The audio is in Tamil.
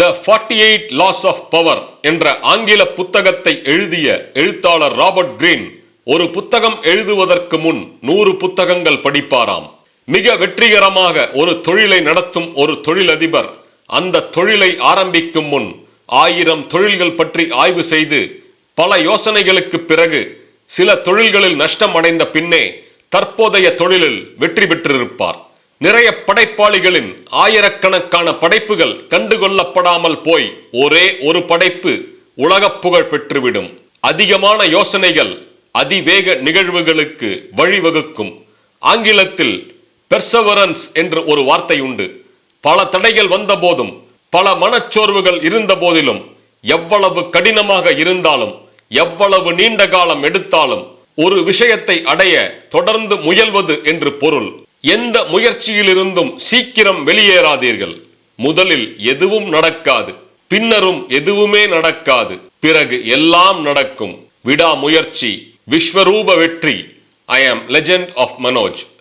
The forty eight laws of power என்ற ஆங்கில புத்தகத்தை எழுதிய எழுத்தாளர் ராபர்ட் கிரீன் ஒரு புத்தகம் எழுதுவதற்கு முன் நூறு புத்தகங்கள் படிப்பாராம். மிக வெற்றிகரமாக ஒரு தொழிலை நடத்தும் ஒரு தொழிலதிபர் அந்த தொழிலை ஆரம்பிக்கும் முன் ஆயிரம் தொழில்கள் பற்றி ஆய்வு செய்து பல யோசனைகளுக்கு பிறகு சில தொழில்களில் நஷ்டம் அடைந்த பின்னே தற்போதைய தொழிலில் வெற்றி பெற்றிருப்பார். நிறைய படைப்பாளிகளின் ஆயிரக்கணக்கான படைப்புகள் கண்டுகொள்ளப்படாமல் போய் ஒரே ஒரு படைப்பு உலகப் புகழ் பெற்றுவிடும். அதிகமான யோசனைகள் அதிவேக நிகழ்வுகளுக்கு வழிவகுக்கும். ஆங்கிலத்தில் பெர்சவரன்ஸ் என்று ஒரு வார்த்தை உண்டு. பல தடைகள் வந்தபோதும் பல மனச்சோர்வுகள் இருந்த போதிலும் எவ்வளவு கடினமாக இருந்தாலும் எவ்வளவு நீண்ட காலம் எடுத்தாலும் ஒரு விஷயத்தை அடைய தொடர்ந்து முயல்வது என்று பொருள். எந்த முயற்சியிலிருந்தும் சீக்கிரம் வெளியேறாதீர்கள். முதலில் எதுவும் நடக்காது. பின்னரும் எதுவுமே நடக்காது. பிறகு எல்லாம் நடக்கும். விடாமுயற்சி. விஸ்வரூப வெற்றி. ஐ ஆம் லெஜெண்ட் ஆஃப் மனோஜ்